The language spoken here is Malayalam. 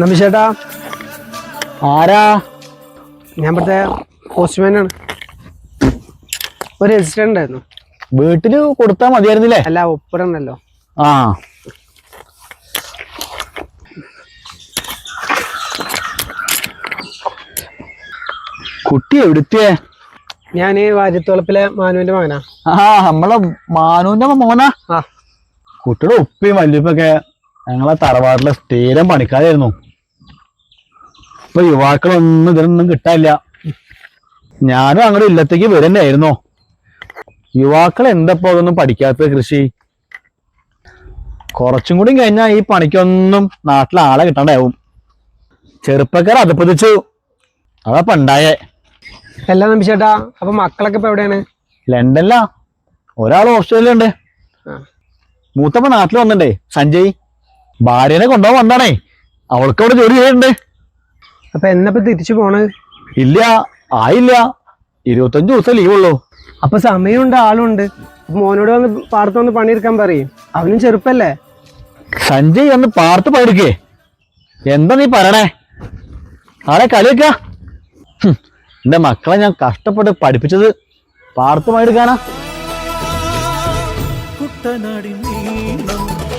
നമിച്ചേട്ടാ ആരാ? ഞാൻ ഇവിടുത്തെ പോസ്റ്റ്മാനാണ് ഒരു രജിസ്റ്റർ ഉണ്ടായിരുന്നു വീട്ടിൽ കൊടുത്താ മതിയായിരുന്നില്ലേ? അല്ല ഒപ്പിടണല്ലോ. ആ. കുട്ടി എവിടുത്തെ ഞാൻ വാര്യത്തോളപ്പിലെ മാനുവിന്റെ മകനാ. ആ നമ്മളെ മാനുവിന്റെ മോനാ? ആ. കുട്ടിയുടെ ഉപ്പയും വല്യപ്പൊക്കെ ഞങ്ങളെ തറവാട്ടിലെ സ്ഥിരം പണിക്കാരായിരുന്നു. ഇപ്പൊ യുവാക്കളൊന്നും ഇതിനൊന്നും കിട്ടാനില്ല. ഞാനും അങ്ങോട്ട് ഇല്ലത്തേക്ക് വരുന്നായിരുന്നു യുവാക്കൾ എന്തപ്പോ അതൊന്നും പഠിക്കാത്ത കൃഷി? കുറച്ചും കൂടി കഴിഞ്ഞാൽ ഈ പണിക്കൊന്നും നാട്ടിലെ ആളെ കിട്ടാണ്ടാവും. ചെറുപ്പക്കാർ അതപ്പതിച്ചു അതാ പണ്ടായേ. എല്ലാം നമ്പിച്ചേട്ടാ അപ്പൊ മക്കളൊക്കെ ഇപ്പൊ എവിടെയാണ്? ലണ്ടനില. ഒരാൾ ഓസ്ട്രേലിയ. മൂത്തപ്പ നാട്ടിൽ വന്നിട്ടേ സഞ്ജയ്. ഭാര്യനെ കൊണ്ടുപോകാൻ വന്നാണേ അവൾക്ക് അവിടെ ജോലി ചെയ്യുന്നുണ്ട് അപ്പൊ എന്നപ്പോ തിരിച്ചു പോണത് ഇല്ല ആയില്ല. ഇരുപത്തഞ്ച് ദിവസം ലീവുള്ളൂ അപ്പൊ സമയമുണ്ട് ആളുണ്ട്. മോനോട് വന്ന് പാടത്ത് വന്ന് പണിയെടുക്കാൻ പറയും. അവനും ചെറുപ്പല്ലേ? സഞ്ജയ് ഒന്ന് പാർത്ത് പണിയെടുക്കേ. എന്താ നീ പറയണേ? ആളെ കളിയൊക്ക എന്റെ മക്കളെ ഞാൻ കഷ്ടപ്പെട്ട് പഠിപ്പിച്ചത് പാർത്ത് പണിയെടുക്കാനാ. കുട്ടനാടിൻ നീളം